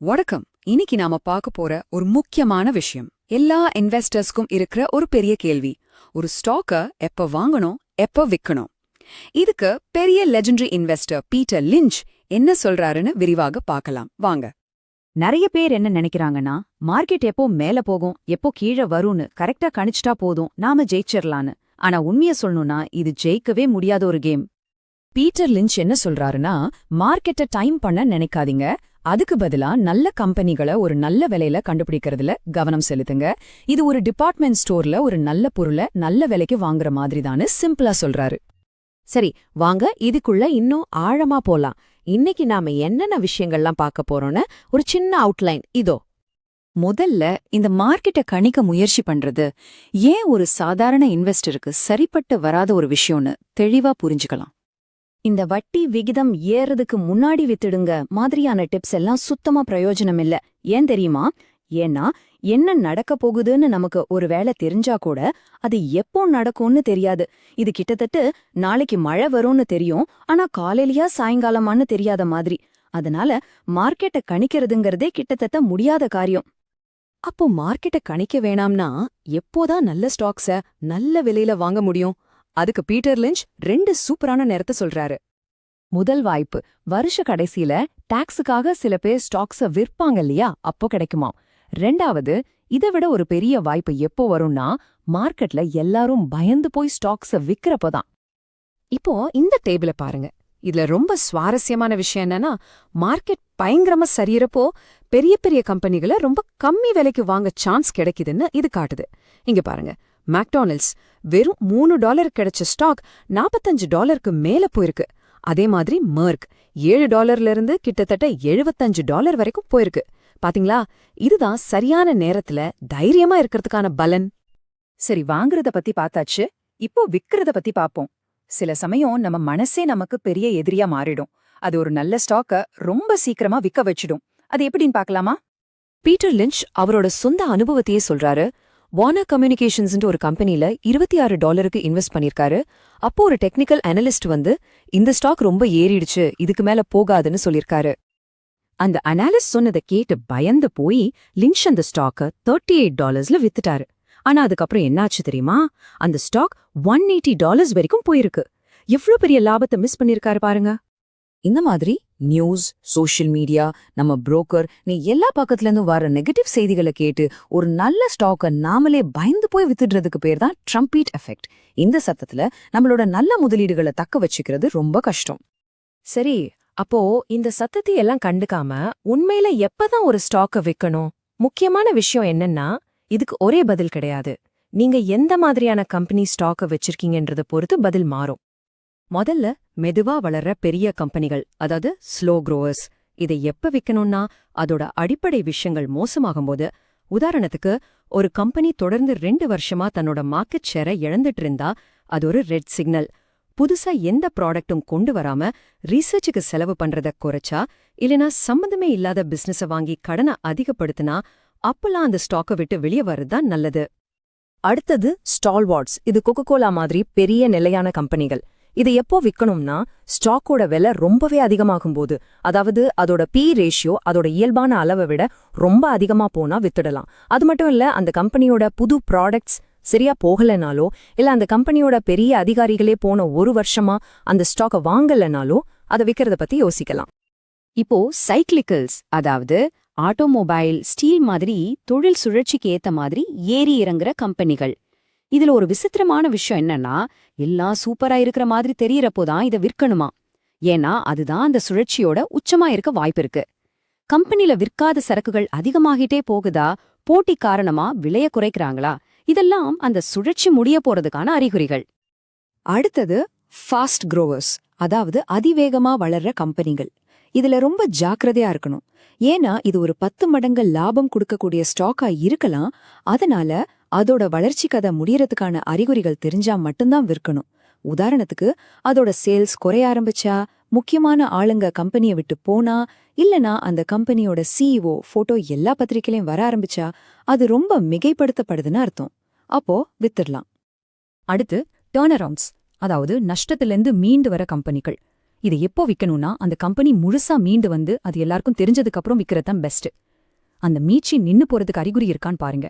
வணக்கம். இன்னைக்கு நாம பார்க்க போற ஒரு முக்கியமான விஷயம். எல்லா இன்வெஸ்டர்ஸ்க்கும் இருக்கிற ஒரு பெரிய கேள்வி. ஒரு ஸ்டாக்க எப்ப வாங்கணும் எப்ப விக்கணும்? இதுக்கு பெரிய லெஜெண்டரி இன்வெஸ்டர் பீட்டர் லிஞ்ச் என்ன சொல்றாருன்னு விரிவாக பார்க்கலாம். வாங்க. நிறைய பேர் என்ன நினைக்கிறாங்கன்னா மார்க்கெட் எப்போ மேல போகும் எப்போ கீழே வரும்னு கரெக்டா கணிச்சிட்டா போதும் நாம ஜெயிச்சிடலான்னு ஆனா உண்மைய சொல்லணும்னா இது ஜெயிக்கவே முடியாத ஒரு கேம் பீட்டர் லிஞ்ச் என்ன சொல்றாருன்னா மார்க்கெட்டை டைம் பண்ண நினைக்காதீங்க. அதுக்கு பதிலா நல்ல கம்பெனிகளை ஒரு நல்ல விலையில கண்டுபிடிக்கிறதுல கவனம் செலுத்துங்க. இது ஒரு டிபார்ட்மெண்ட் ஸ்டோர்ல ஒரு நல்ல பொருளை நல்ல விலைக்கு வாங்குற மாதிரிதான்னு சிம்பிளா சொல்றாரு. சரி வாங்க இதுக்குள்ள இன்னும் ஆழமா போலாம். இன்னைக்கு நாம என்னென்ன விஷயங்கள்லாம் பார்க்க போறோம்னு ஒரு சின்ன அவுட்லைன் இதோ. முதல்ல இந்த மார்க்கெட்டை கணிக்க முயற்சி பண்றது. ஏன் ஒரு சாதாரண இன்வெஸ்டருக்கு சரிப்பட்டு வராத ஒரு விஷயம்னு தெளிவா புரிஞ்சுக்கலாம். இந்த வட்டி விகிதம் ஏறதுக்கு முன்னாடி வித்துடுங்க. மாதிரியான டிப்ஸ் எல்லாம் சுத்தமா பிரயோஜனம் இல்ல. ஏன் தெரியுமா? ஏன்னா என்ன நடக்க போகுதுன்னு நமக்கு ஒரு வேளை தெரிஞ்சா கூட அது எப்போ நடக்கும்னு தெரியாது. இது கிட்டத்தட்ட நாளைக்கு மழை வரும்னு தெரியும். ஆனா காலையிலயா சாயங்காலமான்னு தெரியாத மாதிரி. அதனால மார்க்கெட்டை கணிக்கிறதுங்கிறதே கிட்டத்தட்ட முடியாத காரியம். அப்போ மார்க்கெட்டை கணிக்க வேணாம்னா எப்போதான் நல்ல ஸ்டாக்ஸ நல்ல விலையில வாங்க முடியும்? அதுக்கு பீட்டர் லிஞ்ச் ரெண்டு சூப்பரான நேரத்தை சொல்றாரு. முதல் வாய்ப்பு வருஷ கடைசியில டாக்ஸுக்காக சில பேர் ஸ்டாக்ஸ விற்பாங்க இல்லையா? அப்போ கிடைக்குமா ரெண்டாவது இதை விட ஒரு பெரிய வாய்ப்பு எப்போ வரும்னா மார்க்கெட்ல எல்லாரும் பயந்து போய் ஸ்டாக்ஸ விக்கிறப்பதான் இப்போ இந்த டேபிள பாருங்க. இதுல ரொம்ப சுவாரஸ்யமான விஷயம் என்னன்னா மார்க்கெட் பயங்கரமா சரியறப்போ பெரிய பெரிய கம்பெனிகளை ரொம்ப கம்மி விலைக்கு வாங்க சான்ஸ் கிடைக்குதுன்னு இது காட்டுது. இங்க பாருங்க. மேக்டானல்ஸ் வெறும் மூணு டாலர் கிடைச்ச ஸ்டாக் நாற்பத்தஞ்சு டாலருக்கு மேல போயிருக்கு. அதே மாதிரி மர்க் ஏழு டாலர்ல இருந்து கிட்டத்தட்ட எழுபத்தஞ்சு டாலர் வரைக்கும் போயிருக்கு. பாத்தீங்களா? இதுதான் சரியான நேரத்துல தைரியமா இருக்கிறதுக்கான பலன். சரி வாங்குறத பத்தி பார்த்தாச்சு. இப்போ விக்கிறத பத்தி பாப்போம் சில சமயம் நம்ம மனசே நமக்கு பெரிய எதிரியா மாறிடும். அது ஒரு நல்ல ஸ்டாக்க ரொம்ப சீக்கிரமா விக்க வச்சிடும். அது எப்படின்னு பாக்கலாமா பீட்டர் லிஞ்ச் அவரோட சொந்த அனுபவத்தையே சொல்றாரு. வார்னர் கம்யூனிகேஷன்ஸ்ன்ற ஒரு கம்பெனில இருபத்தி ஆறு டாலருக்கு இன்வெஸ்ட் பண்ணிருக்காரு. அப்போ ஒரு டெக்னிக்கல் அனலிஸ்ட் வந்து இந்த ஸ்டாக் ரொம்ப ஏறிடுச்சு இதுக்கு மேல போகாதுன்னு சொல்லிருக்காரு. அந்த அனாலிஸ்ட் சொன்னதை கேட்டு பயந்து போய் லிஞ்ச் அந்த ஸ்டாக்க தேர்ட்டி எயிட் டாலர்ஸ்ல வித்துட்டாரு. ஆனா அதுக்கப்புறம் என்னாச்சு தெரியுமா? அந்த ஸ்டாக் ஒன் எயிட்டி டாலர்ஸ் வரைக்கும் போயிருக்கு. எவ்ளோ பெரிய லாபத்தை மிஸ் பண்ணிருக்காரு பாருங்க. இந்த மாதிரி நியூஸ் சோஷியல் மீடியா நம்ம புரோக்கர் நீ எல்லா பக்கத்துலேருந்தும் வர நெகட்டிவ் செய்திகளை கேட்டு ஒரு நல்ல ஸ்டாக்கை நாமளே பயந்து போய் வித்துடுறதுக்கு பேர் தான் ட்ரம்பீட் எஃபெக்ட் இந்த சத்தத்துல நம்மளோட நல்ல முதலீடுகளை தக்க வச்சுக்கிறது ரொம்ப கஷ்டம். சரி அப்போ இந்த சத்தத்தை எல்லாம் கண்டுக்காம உண்மையில எப்பதான் ஒரு ஸ்டாக்கை விற்கணும் முக்கியமான விஷயம் என்னன்னா இதுக்கு ஒரே பதில் கிடையாது. நீங்க எந்த மாதிரியான கம்பெனி ஸ்டாக்கை வச்சிருக்கீங்கன்றத பொறுத்து பதில் மாறும். முதல்ல மெதுவா வளர்ற பெரிய கம்பெனிகள் அதாவது ஸ்லோ க்ரோவர்ஸ் இதை எப்ப விக்கணும்னா அதோட அடிப்படை விஷயங்கள் மோசமாகும்போது. உதாரணத்துக்கு ஒரு கம்பெனி தொடர்ந்து ரெண்டு வருஷமா தன்னோட மார்க்கெட் ஷேரை இழந்துட்டு இருந்தா அது ஒரு ரெட் சிக்னல் புதுசா எந்த ப்ராடக்ட்டும் கொண்டு வராம ரீசர்ச்சுக்கு செலவு பண்றத குறைச்சா இல்லனா சம்பந்தமே இல்லாத பிசினஸ வாங்கி கடனை அதிகப்படுத்தினா அப்பெல்லாம் அந்த ஸ்டாக்கை விட்டு வெளியே வர்றதுதான் நல்லது. அடுத்தது ஸ்டால்வார்ட்ஸ் இது கோகோகோலா மாதிரி பெரிய நிலையான கம்பெனிகள். இது எப்போ விக்கணும்னா ஸ்டாக்கோட விலை ரொம்பவே அதிகமாகும்போது அதாவது அதோட பி ரேஷியோ அதோட இயல்பான அளவை விட ரொம்ப அதிகமா போனா வித்துடலாம். அது மட்டும் இல்ல அந்த கம்பெனியோட புது ப்ராடக்ட்ஸ் சரியா போகலைனாலோ இல்ல அந்த கம்பெனியோட பெரிய அதிகாரிகளே போன ஒரு வருஷமா அந்த ஸ்டாக்கை வாங்கலைனாலோ அதை விற்கிறத பத்தி யோசிக்கலாம். இப்போ சைக்கிளிக்கல்ஸ் அதாவது ஆட்டோமொபைல் ஸ்டீல் மாதிரி தொழில் சுழற்சிக்கு ஏத்த மாதிரி ஏறி இறங்குற கம்பெனிகள். இதுல ஒரு விசித்திரமான விஷயம் என்னன்னா எல்லாம் சூப்பரா இருக்கிற மாதிரி தெரியறப்போ தான் இதை விற்கணுமா? ஏன்னா அதுதான் அந்த சுழற்சியோட உச்சமா இருக்க வாய்ப்பு இருக்கு. கம்பெனில விற்காத சரக்குகள் அதிகமாகிட்டே போகுதா? போட்டி காரணமா விலைய குறைக்கிறாங்களா? இதெல்லாம் அந்த சுழற்சி முடிய போறதுக்கான அறிகுறிகள். அடுத்தது ஃபாஸ்ட் க்ரோவர்ஸ் அதாவது அதிவேகமா வளர்ற கம்பெனிகள். இதுல ரொம்ப ஜாக்கிரதையா இருக்கணும். ஏன்னா இது ஒரு பத்து மடங்கு லாபம் கொடுக்கக்கூடிய ஸ்டாக்கா இருக்கலாம். அதனால அதோட வளர்ச்சி கதை முடியறதுக்கான அறிகுறிகள் தெரிஞ்சா மட்டும்தான் விற்கணும். உதாரணத்துக்கு அதோட சேல்ஸ் குறைய ஆரம்பிச்சா முக்கியமான ஆளுங்க கம்பெனியை விட்டு போனா இல்லனா அந்த கம்பெனியோட சிஇஓ போட்டோ எல்லா பத்திரிகையிலையும் வர ஆரம்பிச்சா அது ரொம்ப மிகைப்படுத்தப்படுதுன்னு அர்த்தம். அப்போ வித்துடலாம். அடுத்து டேர்ன் அரவுண்ட்ஸ் அதாவது நஷ்டத்திலிருந்து மீண்டு வர கம்பெனிகள். இதை எப்போ விக்கணும்னா அந்த கம்பெனி முழுசா மீண்டு வந்து அது எல்லாருக்கும் தெரிஞ்சதுக்கு அப்புறம் தான் பெஸ்ட் அந்த மீட்சி நின்னு போறதுக்கு அறிகுறி இருக்கான்னு பாருங்க.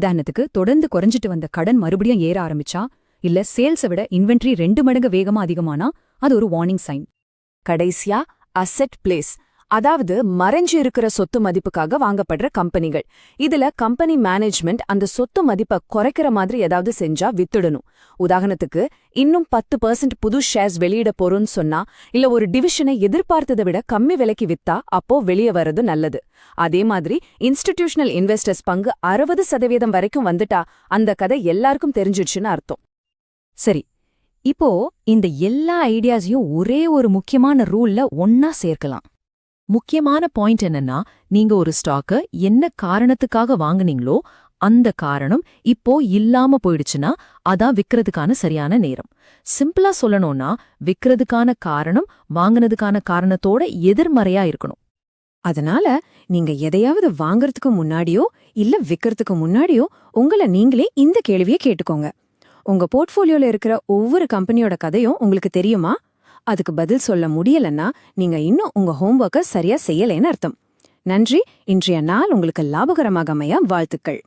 உதாரணத்துக்கு தொடர்ந்து குறைஞ்சிட்டு வந்த கடன் மறுபடியும் ஏற ஆரம்பிச்சா இல்ல சேல்ஸை விட இன்வென்ட்ரி ரெண்டு மடங்கு வேகமா அதிகமானா அது ஒரு வார்னிங் சைன். கடைசியா அசெட் பிளேஸ். அதாவது மறைஞ்சு இருக்கிற சொத்து மதிப்புக்காக வாங்கப்படுற கம்பெனிகள். இதுல கம்பெனி மேனேஜ்மெண்ட் அந்த சொத்து மதிப்பை குறைக்கிற மாதிரி ஏதாவது செஞ்சா வித்துடணும். உதாரணத்துக்கு இன்னும் பத்து பர்சன்ட் புது ஷேர்ஸ் வெளியிட போறோம்னு சொன்னா இல்ல ஒரு டிவிஷனை எதிர்பார்த்ததை விட கம்மி விலைக்கு வித்தா அப்போ வெளியே வர்றது நல்லது. அதே மாதிரி இன்ஸ்டிடியூஷனல் இன்வெஸ்டர்ஸ் பங்கு அறுபது சதவீதம் வரைக்கும் வந்துட்டா அந்த கதை எல்லாருக்கும் தெரிஞ்சிடுச்சுன்னு அர்த்தம். சரி இப்போ இந்த எல்லா ஐடியாஸையும் ஒரே ஒரு முக்கியமான ரூல்ல ஒன்னா சேர்க்கலாம். முக்கியமான பாயிண்ட் என்னன்னா நீங்க ஒரு ஸ்டாக்க என்ன காரணத்துக்காக வாங்குனீங்களோ அந்த காரணம் இப்போ இல்லாம போயிடுச்சுன்னா அதான் விக்கிறதுக்கான சரியான நேரம். சிம்பிளா சொல்லணும்னா விக்கிறதுக்கான காரணம் வாங்குனதுக்கான காரணத்தோட எதிர்மறையா இருக்கணும். அதனால நீங்க எதையாவது வாங்கறதுக்கு முன்னாடியோ இல்ல விக்கிறதுக்கு முன்னாடியோ உங்கள நீங்களே இந்த கேள்வியை கேட்டுக்கோங்க. உங்க போர்ட்ஃபோலியோல இருக்கிற ஒவ்வொரு கம்பெனியோட கதையும் உங்களுக்கு தெரியுமா? அதுக்கு பதில் சொல்ல முடியலன்னா நீங்க இன்னும் உங்க ஹோம்ஒர்க்கை சரியா செய்யலைன்னு அர்த்தம். நன்றி. இன்றைய நாள் உங்களுக்கு லாபகரமாக அமைய வாழ்த்துக்கள்.